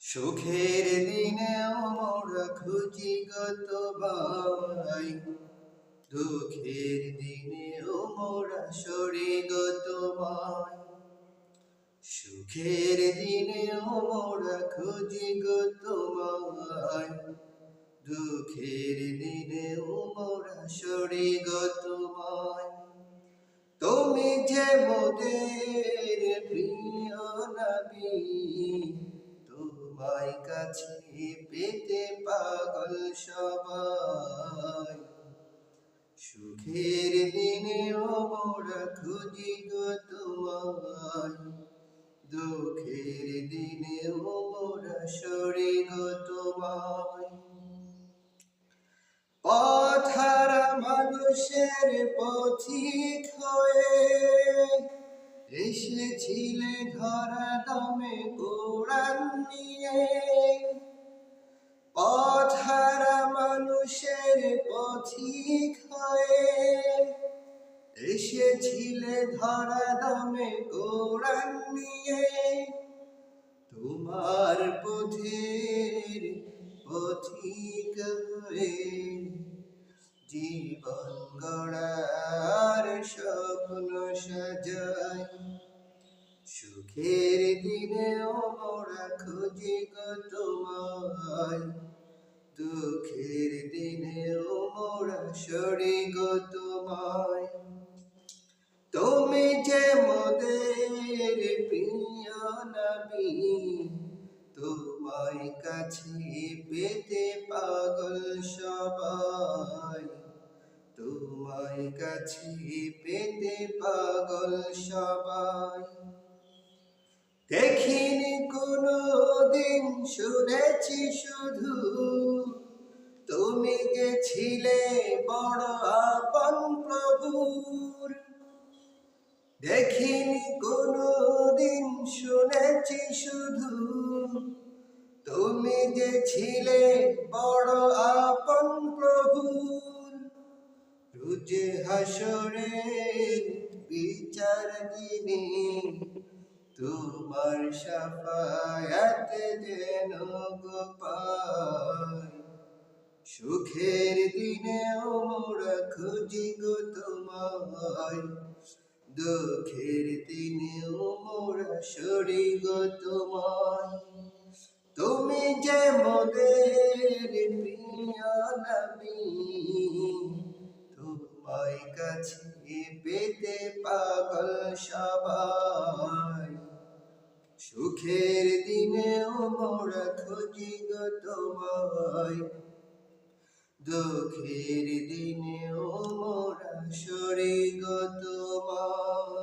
সুখের দিনে মোরা খুঁজি গত ভাই। দুঃখের দিনে মোরা সরে গত ভাই। সুখের দিনে মোরা খুঁজি গত ভাই। দুঃখের দিনে মোরা সরে গত ভাই। তুমি যে মোদের প্রিয় নবী কাছে পেতে পাগল সবাই। সুখের দিনে মোরা খুঁজি গো তোমায়। দুঃখের দিনে মোরা সরে গো তোমায়। পথারা মানুষের পথিক হয়ে এসেছিলে ধরা দমে কোরআন নিয়ে। পথারা মানুষের পথিক হয়ে এসেছিলে ধরা দমে কোরআন নিয়ে। তোমার পথের পথিক হয়ে জীবন গড়ার স্বপ্ন সাজাই। সুখের দিনেও মোরা খুঁজি গো তোমায়। দুঃখের দিনেও মোরা সরি তোমায়। তুমি যে মোদের প্রিয় নবী তোমায় কাছে পেতে পাগল সবাই। তোমায় কাছে পেতে পাগল সবাই। দেখিনি কোনো দিন শুনেছি শুধু। তুমি যে ছিলে বড় আপন প্রভুর। দেখিনি কোনো দিন শুনেছি শুধু। তুমি যে ছিলে বড় আপন প্রভুর। রুজে হাসরে বিচার দিনে তোমার সাফায়াত যেন গোপায় সুখের দিনেও মোরা খুঁজি গো তোমায়। দুঃখের দিনেও মোরা সরি গো তোমায়। তুমি যে মোদের প্রিয় নবী তোমায় কাছে পেতে পাগল সবাই। সুখের দিনেও মোরা খুঁজি গো তোমায়। দুঃখের দিনেও মোরা সরি গো তোমায়।